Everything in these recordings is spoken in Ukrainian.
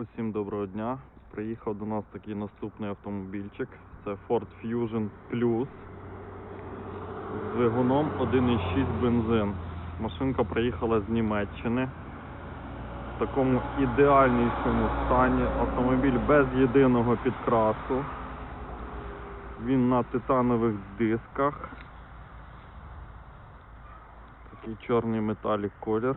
Усім доброго дня. Приїхав до нас такий наступний автомобільчик. Це Ford Fusion Plus з двигуном 1.6 бензин. Машинка приїхала з Німеччини. В такому ідеальнішому стані. Автомобіль без єдиного підкрасу. Він на титанових дисках. Такий чорний металік колір.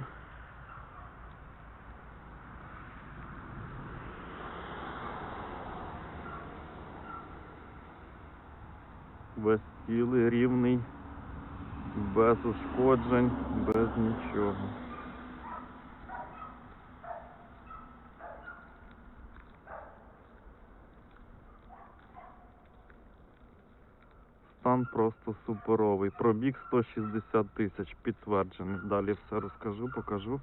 Весь цілий, рівний, без ушкоджень, без нічого. Стан просто суперовий. Пробіг 160 тисяч підтверджений. Далі все розкажу, покажу.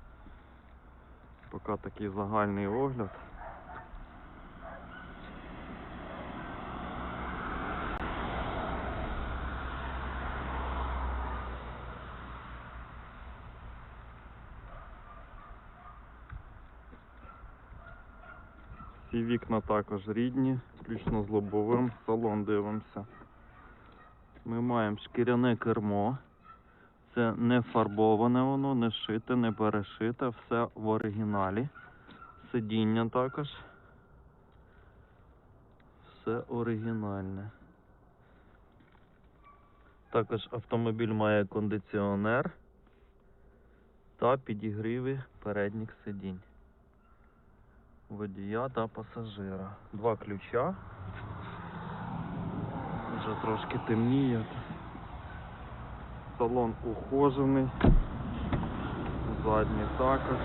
Поки такий загальний огляд. Всі вікна також рідні, включно з лобовим, салон дивимося. Ми маємо шкіряне кермо. Це не фарбоване воно, не шите, не перешите, все в оригіналі. Сидіння також. Все оригінальне. Також автомобіль має кондиціонер та підігріви передніх сидінь водія та пасажира. Два ключа. Вже трошки темніє. Салон ухожений. Задній також.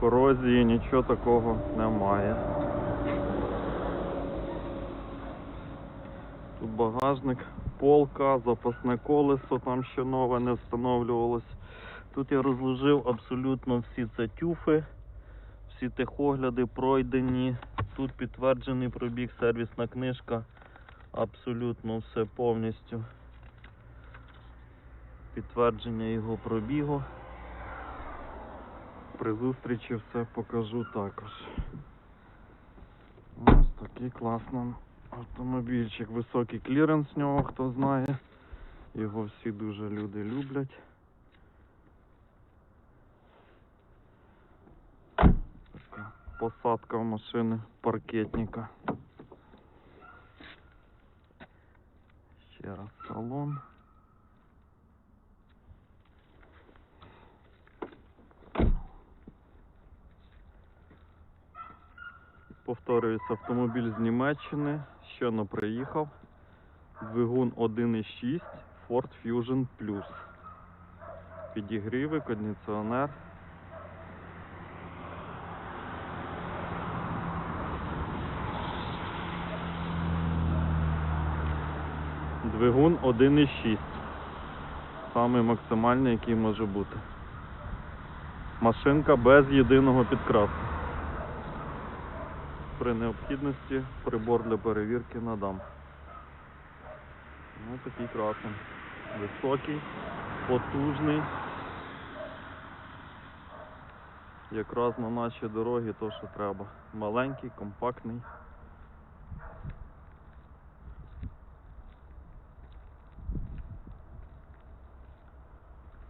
Корозії нічого такого немає. Тут багажник, полка, запасне колесо, там ще нове не встановлювалось. Тут я розложив абсолютно всі це тюфи, всі техогляди пройдені. Тут підтверджений пробіг, сервісна книжка. Абсолютно все повністю. Підтвердження його пробігу. При зустрічі все покажу також. Ось такий класний автомобільчик. Високий кліренс в нього, хто знає. Його всі дуже люди люблять. Така посадка в машини паркетника. Ще раз салон. Повторююсь, автомобіль з Німеччини, щойно приїхав. Двигун 1.6 Ford Fusion Plus. Підігріви, кондиціонер. Двигун 1.6. Самий максимальний, який може бути. Машинка без єдиного підкрасу. При необхідності прибор для перевірки надам. Ну, такий красень. Високий, потужний. Якраз на наші дороги то, що треба. Маленький, компактний.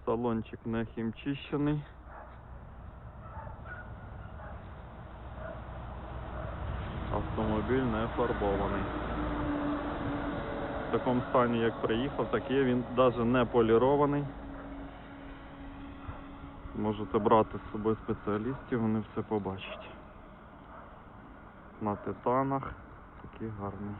Салончик не хімчищений. Автомобіль не фарбований. В такому стані, як приїхав, так є, він навіть не полірований. Можете брати з собою спеціалістів, вони все побачать. На титанах такий гарний.